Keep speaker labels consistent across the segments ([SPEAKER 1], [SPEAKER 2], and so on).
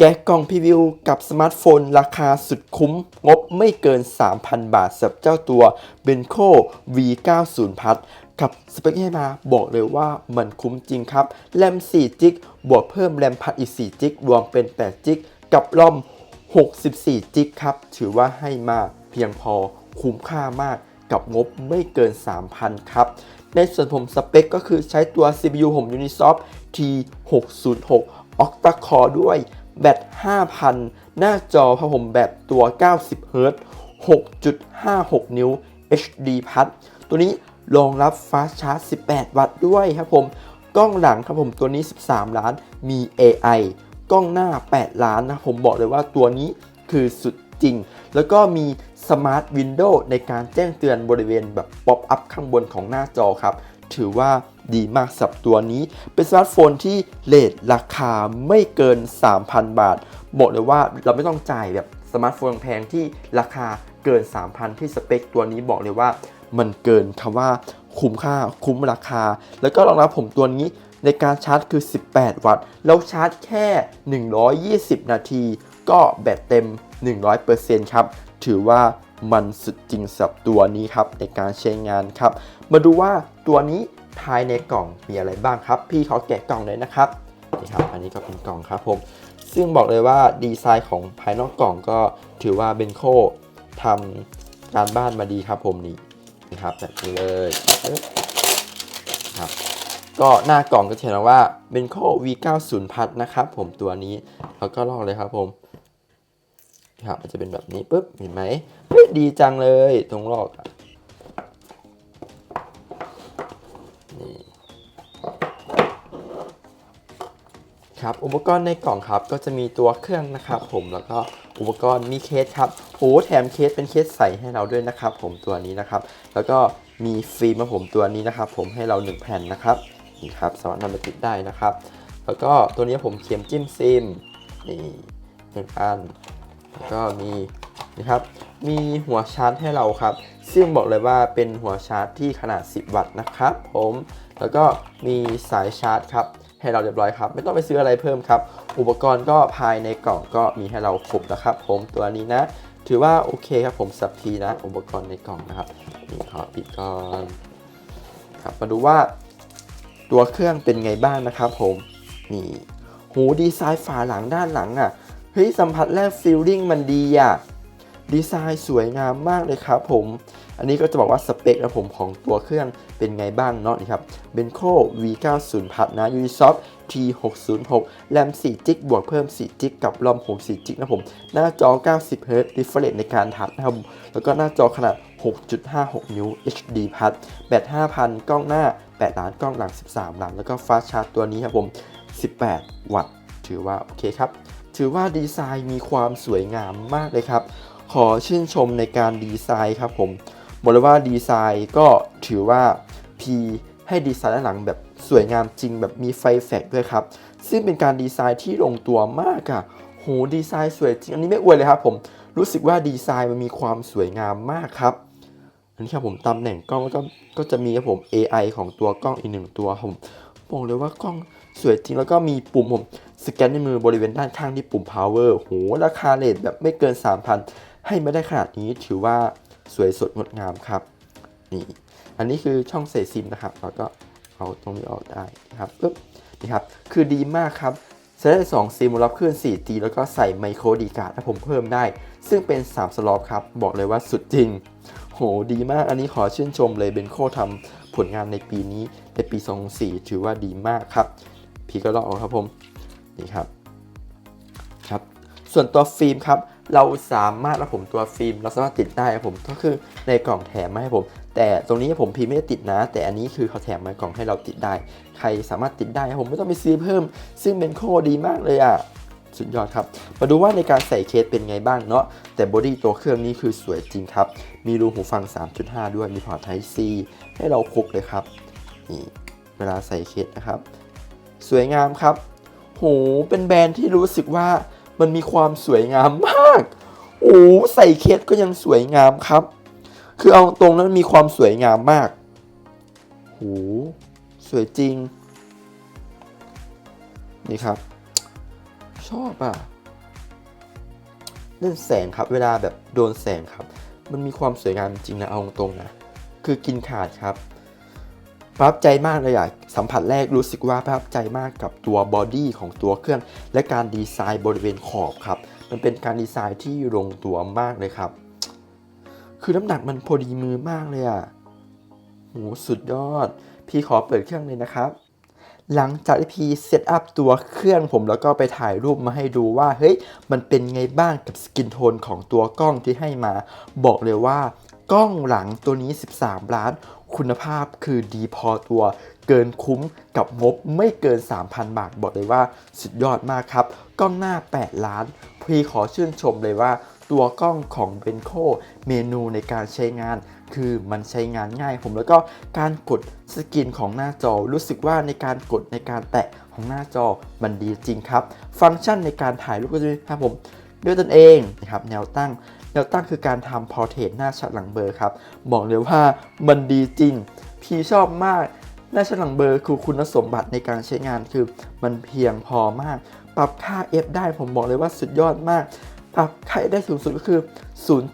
[SPEAKER 1] แกะกล่องพรีวิวกับสมาร์ทโฟน ราคาสุดคุ้ม งบไม่เกิน 3,000 บาทสำหรับเจ้าตัว b e n c o V90 Plus กับสเปคให้มาบอกเลยว่ามันคุ้มจริงครับ แรม4จิกบวกเพิ่มแรมพัดอีก4จิกรวมเป็น8จิกกับรอม 64จิกครับ ถือว่าให้มาเพียงพอคุ้มค่ามากกับงบไม่เกิน 3,000 ครับ ในส่วนผมสเปคก็คือใช้ตัว CPU ผม Unisoc T606 Octa Core ด้วย แบต 5,000 หน้าจอพะผมแบบตัว 90 Hz 6.56 นิ้ว HD พัด ตัวนี้รองรับ Fast Charge 18 วัตต์ด้วยครับผม กล้องหลังครับผมตัวนี้ 13 ล้าน มี AI กล้องหน้า 8 ล้านนะผมบอกเลยว่าตัวนี้คือสุดจริง แล้วก็มี Smart Window ในการแจ้งเตือนบริเวณแบบป๊อปอัพข้างบนของหน้าจอครับ ถือว่า ดีมากสำหรับตัวนี้ เป็นสมาร์ทโฟนที่เลทราคาไม่เกิน 3,000 บาท บอกเลยว่าเราไม่ต้องจ่ายแบบสมาร์ทโฟนแพงที่ราคาเกิน 3,000 ที่สเปคตัวนี้บอกเลยว่ามันเกินคำว่าคุ้มค่าคุ้มราคา แล้วก็รองรับผมตัวนี้ในการชาร์จคือ 18 วัตต์ แล้วชาร์จแค่ 120 นาที ก็แบตเต็ม 100%ครับ ถือว่ามันสุดจริงสับตัวนี้ครับในการใช้งานครับ มาดูว่าตัวนี้ ภายในกล่องมีอะไรบ้างครับ พี่เขาแกะกล่องเลยนะครับนี่ครับ อันนี้ก็เป็นกล่องครับผม ซึ่งบอกเลยว่าดีไซน์ของภายนอกกล่องก็ถือว่าเบนโคทำการบ้านมาดีครับผมนี่นะครับแบบนี้เลยครับก็หน้ากล่องก็เขียนว่าเบนโค V90 พัดนะครับผมตัวนี้แล้วก็ลองเลยครับผมครับมันจะเป็นแบบนี้ปุ๊บเห็นไหมเฮ้ยดีจังเลยตรงลอก ครับ อุปกรณ์ในกล่องครับ ก็จะมีตัวเครื่องนะครับ ผมแล้วก็อุปกรณ์มีเคสครับโอ้แถมเคสเป็นเคสใส่ให้เราด้วยนะครับ ผมตัวนี้นะครับ แล้วก็มีฟิล์มมาผมตัวนี้นะครับ ผมให้เรา1แผ่นนะครับนี่ครับสามารถนำไปติดได้นะครับ แล้วก็ตัวนี้ผมเขียมจิ้มซิมนี่หนึ่งอันแล้วก็มีนะครับมีหัวชาร์จให้เราครับ ซึ่งบอกเลยว่าเป็นหัวชาร์จที่ขนาด 10 วัตต์นะครับ ผมแล้วก็มีสายชาร์จครับ ให้เราเรียบร้อยครับ ไม่ต้องไปซื้ออะไรเพิ่มครับ อุปกรณ์ก็ภายในกล่องก็มีให้เราครบนะครับ ผมตัวนี้นะ ถือว่าโอเคครับผมสับทีนะ อุปกรณ์ในกล่องนะครับนี่ขอปิดก่อนครับมาดูว่าตัวเครื่องเป็นไงบ้างนะครับ ผมนี่หูดีไซน์ฝาหลังด้านหลังอะเฮ้ยสัมผัสแรกฟีลลิ่งมันดีอะ ดีไซน์สวยงามมากเลยครับผม อันนี้ก็จะบอกว่าสเปคนะผมของตัวเครื่องเป็นไงบ้างเนาะนี่ครับ b e n c o V90 พัดนะ Unisoc T606 แรม4จิกบวกเพิ่ม 4 จิกกับรอม64จิกนะผม หน้าจอ 90 Hz refresh ในการทับนะครับ แล้วก็หน้าจอขนาด 6.56 นิ้ว HD พัดแบต5,000 กล้องหน้า 8 ล้านกล้องหลัง 13 ล้าน แล้วก็ฟาสชาร์จตัวนี้ครับผม 18 วัตต์ ถือว่าโอเคครับ ถือว่าดีไซน์มีความสวยงามมากเลยครับ อชื่นชมในการดีไซน์ครับผมบอกเลยว่าดีไซน์ก็ถือว่า P ให้ดีไซน์ด้านหลังแบบสวยงามจริงแบบมีไฟแฟกด้วยครับ ซึ่งเป็นการดีไซน์ที่ลงตัวมากอะโหดีไซน์สวยจริง อันนี้ไม่อวยเลยครับผม รู้สึกว่าดีไซน์มันมีความสวยงามมากครับ อันนี้ครับผมตำแหน่งกล้องก็ก็จะมีครับผม AI ของตัวกล้องอีกหนึ่งตัวผมบอกเลยว่ากล้องสวยจริงแล้วก็มีปุ่มผมสแกนในมือบริเวณด้านข้างที่ปุ่ม power โหราคาเลทแบบไม่เกิน 3,000 ให้ไม่ได้ขนาดนี้ถือว่าสวยสดงดงามครับนี่อันนี้คือช่องใส่ซิมนะครับเราก็เอาตรงนี้ออกได้นะครับปึ๊บนี่ครับคือดีมากครับใช้ได้2ซิมรับคลื่น 4G แล้วก็ใส่ไมโครดีการ์ดให้ผมเพิ่มได้ ซึ่งเป็น 3 สล็อตครับ บอกเลยว่าสุดจริง โหดีมากอันนี้ขอชื่นชมเลยเบนโคทำผลงานในปีนี้ในปี 2004 ถือว่าดีมากครับ พี่ก็ลองเอาครับผม นี่ครับ ส่วนตัวฟิล์มครับ เราสามารถรับผมตัวฟิล์ม เราสามารถติดได้ครับผมก็คือในกล่องแถมมาให้ผม แต่ตรงนี้ผมพีไม่ได้ติดนะ แต่อันนี้คือเขาแถมมากล่องให้เราติดได้ ใครสามารถติดได้ครับผมไม่ต้องไปซื้อเพิ่ม ซึ่งเป็นโคดีมากเลยอะสุดยอดครับ มาดูว่าในการใส่เคสเป็นไงบ้างเนาะ แต่บอดี้ตัวเครื่องนี้คือสวยจริงครับ มีรูหูฟัง 3.5 ด้วย มีพอร์ต Type C ให้เราครบเลยครับ นี่เวลาใส่เคสนะครับ สวยงามครับ โห เป็นแบรนด์ที่รู้สึกว่า มันมีความสวยงามมาก โอ้ใส่เคสก็ยังสวยงามครับ คือเอาตรงนั้นมีความสวยงามมากโหสวยจริง นี่ครับ ชอบอะเล่นแสงครับ เวลาแบบโดนแสงครับ มันมีความสวยงามจริงนะเอาตรงนะ คือกินขาดครับ ประทับใจมากเลยอะสัมผัสแรกรู้สึกว่าประทับใจมากกับตัวบอดี้ของตัวเครื่อง และการดีไซน์บริเวณขอบครับ มันเป็นการดีไซน์ที่ลงตัวมากเลยครับ คือน้ำหนักมันพอดีมือมากเลยอะโหสุดยอด พี่ขอเปิดเครื่องเลยนะครับ หลังจากที่พี่เซตอัพตัวเครื่องผมแล้วก็ไปถ่ายรูปมาให้ดูว่าเฮ้ยมันเป็นไงบ้างกับสกินโทนของตัวกล้องที่ให้มา บอกเลยว่ากล้องหลังตัวนี้ 13 ล้าน คุณภาพคือดีพอตัวเกินคุ้มกับงบไม่เกิน 3,000 บาท บอกเลยว่าสุดยอดมากครับ กล้องหน้า 8 ล้าน พี่ขอชื่นชมเลยว่า ตัวกล้องของเบนโคเมนูในการใช้งาน คือมันใช้งานง่ายผมแล้วก็การกดสกินของหน้าจอ รู้สึกว่าในการกดในการแตะของหน้าจอมันดีจริงครับ ฟังก์ชันในการถ่ายรูปก็จะมีครับผมด้วยตนเองนะครับแนวตั้ง แนวตั้งคือการทำพอร์เทรตหน้าชัดหลังเบอร์ครับ บอกเลยว่ามันดีจริง พี่ชอบมาก หน้าชัดหลังเบอร์คือคุณสมบัติในการใช้งานคือมันเพียงพอมาก ปรับค่า f ได้ผมบอกเลยว่าสุดยอดมาก ปรับค่าได้สูงสุดก็คือ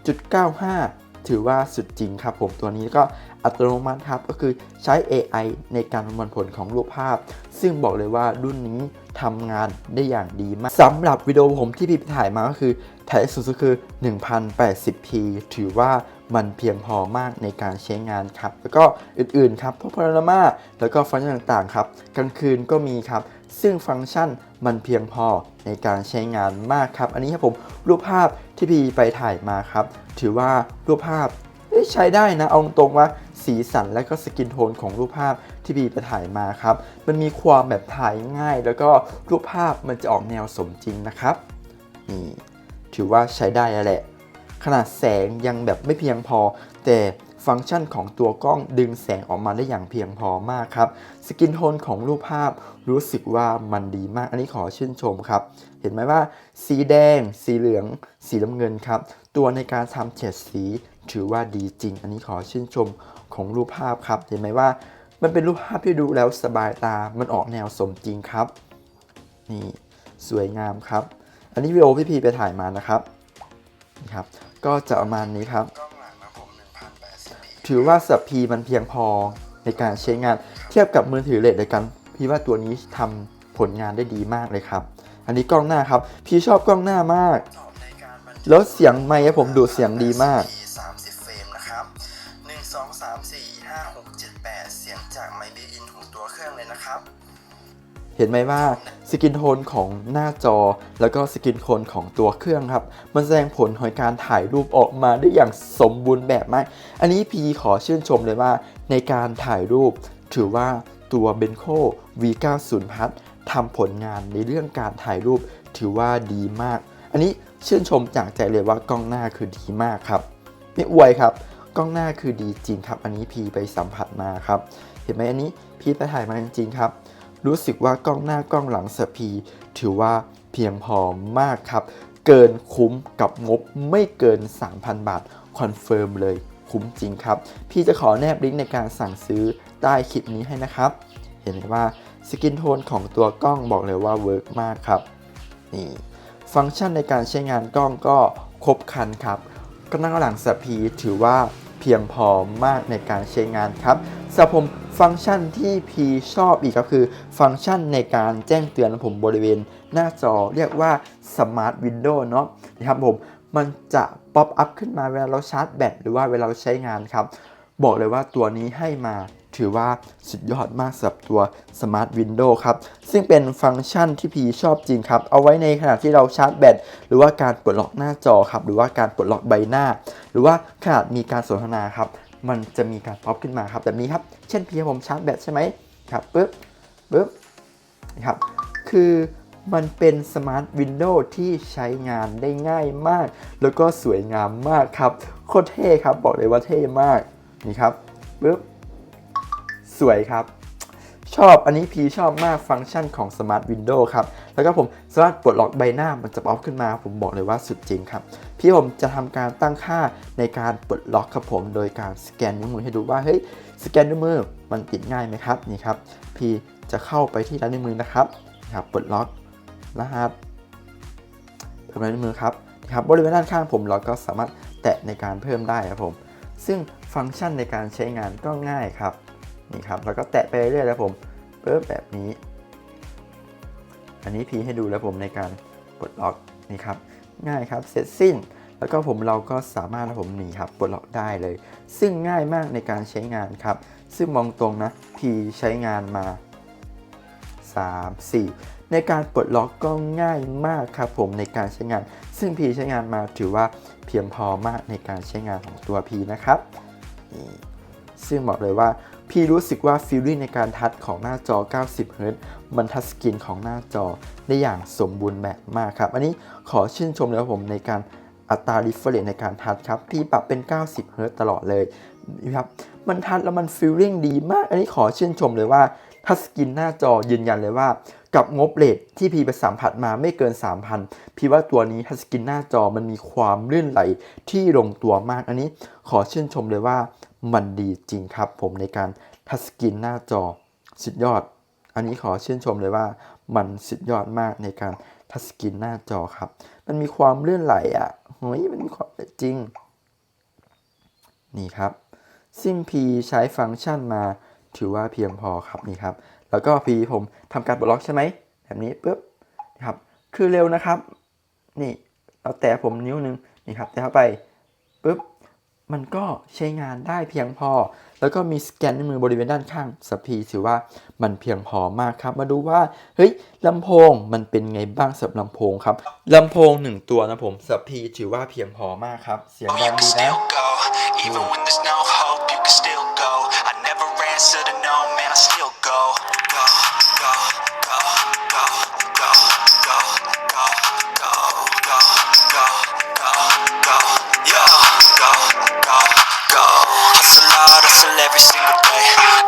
[SPEAKER 1] 0.95 ถือว่าสุดจริงครับผมตัวนี้ก็อัตโนมัติครับก็คือใช้ AI ในการประมวลผลของรูปภาพ ซึ่งบอกเลยว่ารุ่นนี้ทำงานได้อย่างดีมากสำหรับวิดีโอผมที่พี่ถ่ายมาก็คือ ถ่ายสูงสุดคือ 1080p ถือว่ามันเพียงพอมากในการใช้งานครับ แล้วก็อื่นๆครับพวกพารามาแล้วก็ฟังก์ชันต่างๆครับกลางคืนก็มีครับ ซึ่งฟังก์ชันมันเพียงพอในการใช้งานมากครับ อันนี้ครับผมรูปภาพที่พี่ไปถ่ายมาครับ ถือว่ารูปภาพใช้ได้นะเอาตรงว่าสีสันและก็สกินโทนของรูปภาพที่พี่ไปถ่ายมาครับ มันมีความแบบถ่ายง่าย แล้วก็รูปภาพมันจะออกแนวสมจริงนะครับนี่ ถือว่าใช้ได้แล้วแหละ ขนาดแสงยังแบบไม่เพียงพอ แต่ฟังก์ชันของตัวกล้องดึงแสงออกมาได้อย่างเพียงพอมากครับ สกินโทนของรูปภาพรู้สึกว่ามันดีมาก อันนี้ขอชื่นชมครับ เห็นไหมว่า สีแดง สีเหลือง สีน้ำเงินครับ ตัวในการทำเฉดสีถือว่าดีจริง อันนี้ขอชื่นชมของรูปภาพครับ เห็นไหมว่า มันเป็นรูปภาพที่ดูแล้วสบายตา มันออกแนวสมจริงครับ นี่สวยงามครับ อันนี้วิดีโอพี่พีไปถ่ายมานะครับนี่ครับ ก็จะประมาณนี้ครับ ถือว่าสับพีมันเพียงพอในการใช้งานเทียบกับมือถือเลดเดียวกัน พี่ว่าตัวนี้ทำผลงานได้ดีมากเลยครับ อันนี้กล้องหน้าครับ พี่ชอบกล้องหน้ามาก แล้วเสียงไมค์ผมดูดเสียงดีมาก
[SPEAKER 2] 30เฟรมนะครับ1 2 3 4 5 6 7 8 เสียงจากไมค์บิอินของตัวเครื่องเลยนะครับ
[SPEAKER 1] เห็นไหมว่าสกินโทนของหน้าจอ แล้วก็สกินโทนของตัวเครื่องครับ มันแสดงผลของการถ่ายรูปออกมาได้อย่างสมบูรณ์แบบมาก อันนี้พีขอชื่นชมเลยว่า ในการถ่ายรูป ถือว่าตัว b e n c o V90 Plus ทำผลงานในเรื่องการถ่ายรูปถือว่าดีมาก อันนี้ชื่นชมจากใจเลยว่ากล้องหน้าคือดีมากครับไม่อวยครับ กล้องหน้าคือดีจริงครับ อันนี้พีไปสัมผัสมาครับ เห็นไหมอันนี้พีไปถ่ายมาจริงๆครับ รู้สึกว่ากล้องหน้ากล้องหลังสพีถือว่าเพียงพอมากครับ เกินคุ้มกับงบไม่เกิน 3,000 บาท คอนเฟิร์มเลยคุ้มจริงครับ พี่จะขอแนบลิงก์ในการสั่งซื้อใต้คลิปนี้ให้นะครับ เห็นไหมว่าสกินโทนของตัวกล้องบอกเลยว่าเวิร์กมากครับ นี่ ฟังก์ชันในการใช้งานกล้องก็ครบครันครับกล้องหลังสพีถือว่า เพียงพอมากในการใช้งานครับสำหรับผมฟังก์ชันที่พีชอบอีกก็คือ ฟังก์ชันในการแจ้งเตือนผมบริเวณหน้าจอเรียกว่า Smart Window เนาะนะครับผมมันจะป๊อปอัพขึ้นมาเวลาเราชาร์จแบตหรือว่าเวลาเราใช้งานครับ บอกเลยว่าตัวนี้ให้มา ถือว่าสุดยอดมากสำหรับตัว Smart Window ครับ ซึ่งเป็นฟังก์ชันที่พีชอบจริงครับ เอาไว้ในขณะที่เราชาร์จแบตหรือว่าการปลดล็อกหน้าจอครับ หรือว่าการปลดล็อกใบหน้า หรือว่าขณะมีการสนทนาครับ มันจะมีการป๊อปขึ้นมาครับแบบนี้ครับ เช่นพี่ผมชาร์จแบตใช่ไหมครับปึ๊บปึ๊บนะครับคือมันเป็นสมาร์ทวินโดว์ที่ใช้งานได้ง่ายมาก แล้วก็สวยงามมากครับ โคตรเท่ครับ บอกเลยว่าเท่มาก นี่ครับปึ๊บ วยครับ ชอบอันนี้พีชอบมากฟังก์ชันของ Smart Window ครับ แล้วก็ผมสามารถปลดล็อกใบหน้ามันจะป๊อปขึ้นมา ผมบอกเลยว่าสุดจริงครับ พี่ผมจะทำการตั้งค่าในการปลดล็อกครับผม โดยการสแกนนิ้วมือให้ดูว่าเฮ้ยสแกนนิ้วมือมันติดง่ายไหมครับนี่ครับพี่จะเข้าไปที่ลายนิ้วมือนะครับนะครับปลดล็อกรหัสเพิ่มลายนิ้วมือครับครับบริเวณด้านข้างผมเราก็สามารถแตะในการเพิ่มได้ครับผม ซึ่งฟังก์ชันในการใช้งานก็ง่ายครับ นี่ครับแล้วก็แตะไปเรื่อยๆแล้วผมเปิดแบบนี้ อันนี้พีให้ดูแล้วผมในการปลดล็อกนี่ครับง่ายครับเสร็จสิ้น แล้วก็ผมเราก็สามารถผมหนีครับปลดล็อกได้เลย ซึ่งง่ายมากในการใช้งานครับ ซึ่งมองตรงนะพีใช้งานมา 3 4 ในการปลดล็อกก็ง่ายมากครับผมในการใช้งาน ซึ่งพีใช้งานมาถือว่าเพียงพอมากในการใช้งานของตัวพีนะครับนี่ซึ่งบอกเลยว่า พี่รู้สึกว่าฟีลลิ่งในการทัชของหน้าจอ 90 Hz มันทัชสกรีนของหน้าจอได้อย่างสมบูรณ์แบบมากครับ อันนี้ขอชื่นชมเลยครับผมในการอัตรา r e f r e s ในการทัชครับพี่ปรับเป็น 90 Hz ตลอดเลยนะครับ มันทัชแล้วมันฟีลลิ่งดีมาก อันนี้ขอชื่นชมเลยว่าทัชสกรีนหน้าจอยืนยันเลยว่า กับงบเลทที่พีไปสัมผัสมาไม่เกิน 3,000 พี่ว่าตัวนี้ทัชสกรีนหน้าจอมันมีความลื่นไหลที่ลงตัวมาก อันนี้ขอชื่นชมเลยว่า มันดีจริงครับผมในการทัชสกรีนหน้าจอสุดยอด อันนี้ขอชื่นชมเลยว่ามันสุดยอดมากในการทัชสกรีนหน้าจอครับ มันมีความเลื่อนไหลอะเฮ้ยมันมีความจริง นี่ครับซิมพีใช้ฟังก์ชันมาถือว่าเพียงพอครับนี่ครับ แล้วก็พีผมทำการปลดล็อกใช่ไหมแบบนี้ปุ๊บนะครับ คือเร็วนะครับ นี่เราแตะผมนิ้วหนึงนี่ครับแตะเข้าไปปุ๊บ มันก็ใช้งานได้เพียงพอ แล้วก็มีสแกนในมือบริเวณด้านข้างสพีถือว่ามันเพียงพอมากครับ มาดูว่าเฮ้ยลำโพงมันเป็นไงบ้างสำหรับลำโพงครับลำโพงหนึ่งตัวนะผมสพีถือว่าเพียงพอมากครับ เสียงดังดีนะ
[SPEAKER 3] still go, even when there's no hustle every single day.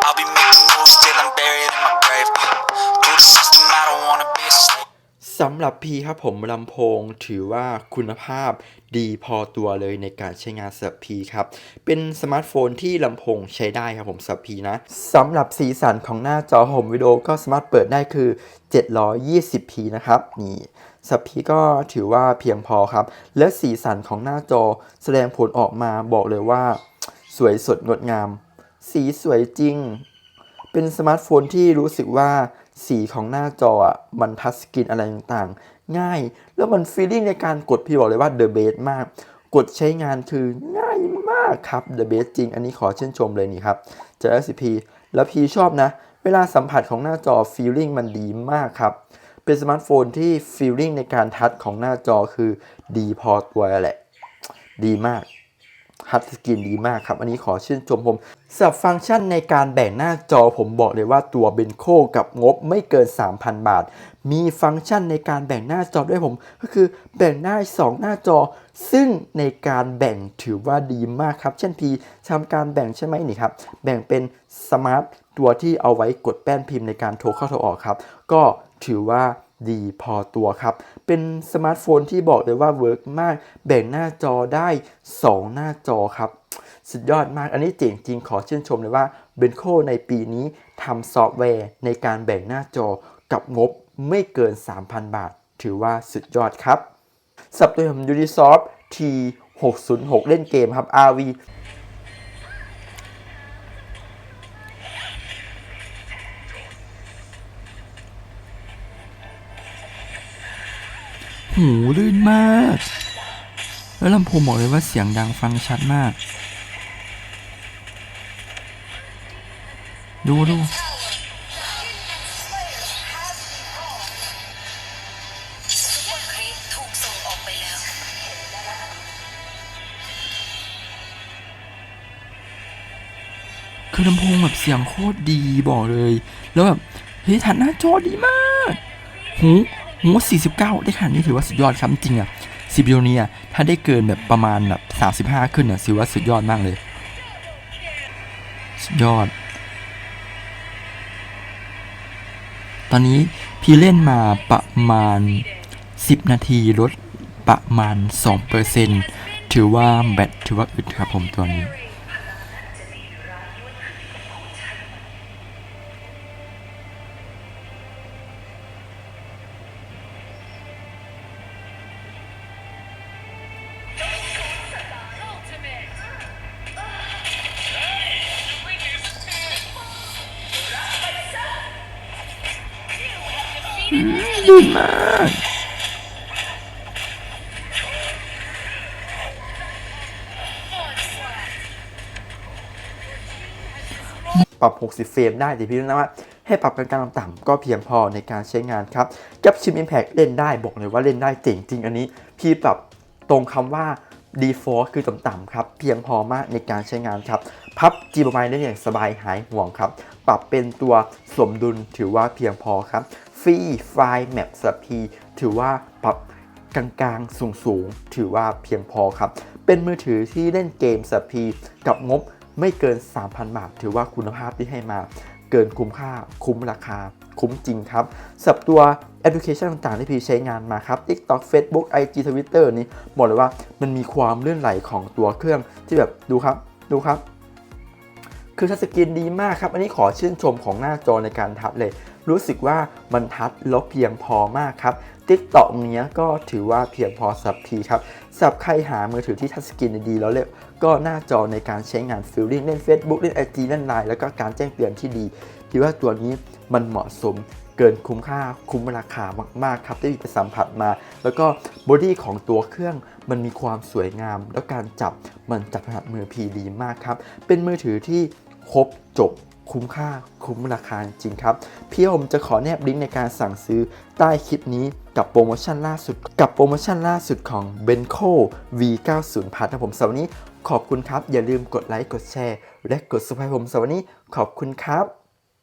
[SPEAKER 3] I'll be making moves till I'm buried in my grave. To the system, I don't wanna be a slave.
[SPEAKER 1] สำหรับพีครับผมลำโพงถือว่าคุณภาพดีพอตัวเลยในการใช้งานสำหรับพีครับ เป็นสมาร์ทโฟนที่ลำโพงใช้ได้ครับผมสำหรับพีนะสำหรับสีสันของหน้าจอผมวิดีโอก็สามารถเปิดได้คือ 720p นะครับนี่สับพีก็ถือว่าเพียงพอครับ และสีสันของหน้าจอแสดงผลออกมาบอกเลยว่า สวยสดงดงาม สีสวยจริง เป็นสมาร์ทโฟนที่รู้สึกว่าสีของหน้าจออะมันทัชสกรีนอะไรต่างๆ ง่าย แล้วมันฟีลลิ่งในการกดพี่บอกเลยว่าเดอะเบสมาก กดใช้งานคือง่ายมากครับเดอะเบสจริง อันนี้ขอเชื่นชมเลยนี่ครับเจอ SCP แล้วพี่ชอบนะ เวลาสัมผัสของหน้าจอฟีลลิ่งมันดีมากครับ เป็นสมาร์ทโฟนที่ฟีลลิ่งในการทัชของหน้าจอคือดีพอตัวแหละ ดีมาก ฮัตสกรีนดีมากครับ อันนี้ขอชื่นชมผมสำหรับฟังก์ชันในการแบ่งหน้าจอผมบอกเลยว่าตัวเบนโคกับงบไม่เกิน 3,000 บาท มีฟังก์ชันในการแบ่งหน้าจอด้วยผม ก็คือแบ่งได้2หน้าจอ ซึ่งในการแบ่งถือว่าดีมากครับ เช่นพีทำการแบ่งใช่ไหมนี่ครับ แบ่งเป็นสมาร์ทตัวที่เอาไว้กดแป้นพิมพ์ในการโทรเข้าโทรออกครับ ก็ถือว่า ดีพอตัวครับ เป็นสมาร์ทโฟนที่บอกเลยว่าเวิร์กมาก แบ่งหน้าจอได้ 2 หน้าจอครับ สุดยอดมากอันนี้เจ๋งจริงขอชื่นชมเลยว่าเบนโคในปีนี้ทำซอฟต์แวร์ในการแบ่งหน้าจอกับงบไม่เกิน 3,000 บาท ถือว่าสุดยอดครับสับตัวผม Ubisoft T606 เล่นเกมครับ RV หูลื่นมาก แล้วลำโพงบอกเลยว่าเสียงดังฟังชัดมาก ดูดู
[SPEAKER 4] คือลำ
[SPEAKER 1] โพงแบบเสียงโคตรดีบอกเลย แล้วแบบเฮ้ยฐานหน้าจอดีมากหู หู49 ได้ขนาดนี้ถือว่าสุดยอดครับจริงอะซีพีนี้อะถ้าได้เกินแบบประมาณแบบ35 ขึ้นอะถือว่าสุดยอดมากเลย สุดยอด ตอนนี้พี่เล่นมาประมาณ 10 นาทีลดประมาณ 2%ถือว่าแบตถือว่าอึดครับผมตัวนี้ ปรับ 60 เฟรมได้แต่พี่รู้นะว่า ให้ปรับกันกลางต่ำก็เพียงพอในการใช้งานครับกับชิม Impact เล่นได้บอกเลยว่าเล่นได้เจ๋งจริงอันนี้พี่ปรับตรงคำว่า default คือต่ำๆครับเพียงพอมากในการใช้งานครับพับ G ประมาณได้อย่างสบายหายห่วงครับ ปรับเป็นตัวสมดุลถือว่าเพียงพอครับฟรีไฟล์แมปสพีถือว่าปรับกลางๆ สูงๆ ถือว่าเพียงพอครับ เป็นมือถือที่เล่นเกมสปีกับงบ ไม่เกิน 3,000 บาท ถือว่าคุณภาพที่ให้มาเกินคุ้มค่าคุ้มราคา คุ้มจริงครับสับตัวแอปพลิเคชันต่างๆ ที่พี่ใช้งานมาครับ TikTok Facebook IG Twitter นี้บอกเลยว่ามันมีความเลื่อนไหลของตัวเครื่องที่แบบดูครับดูครับ คือทัชสกรีนดีมากครับ อันนี้ขอชื่นชมของหน้าจอในการทัชเลย รู้สึกว่ามันทัชแล้วเพียงพอมากครับติ๊กต็อกเนี้ยก็ถือว่าเพียงพอสับพีครับสับใครหามือถือที่ทัชสกรีนดีแล้วเลยก ก็หน้าจอในการใช้งานฟิลลิ่งเล่น Facebook เล่น IG เล่นไลน์แล้วก็การแจ้งเตือนที่ดีคิดว่าตัวนี้มันเหมาะสมเกินคุ้มค่าคุ้มราคามากๆครับได้ไปสัมผัสมา แล้วก็บอดี้ของตัวเครื่องมันมีความสวยงาม แล้วการจับมันจับถนัดมือพีดีมากครับ เป็นมือถือที่ครบจบคุ้มค่าคุ้มราคาจริงครับ พี่ผมจะขอแนบลิงก์ในการสั่งซื้อใต้คลิปนี้กับโปรโมชั่นล่าสุด กับโปรโมชั่นล่าสุดของ b e n c o V90 พัทนะผมสำหรับวันนี้ ขอบคุณครับ อย่าลืมกดไลค์กดแชร์ และกด subscribe ผมสำหรับวันนี้ขอบคุณครับ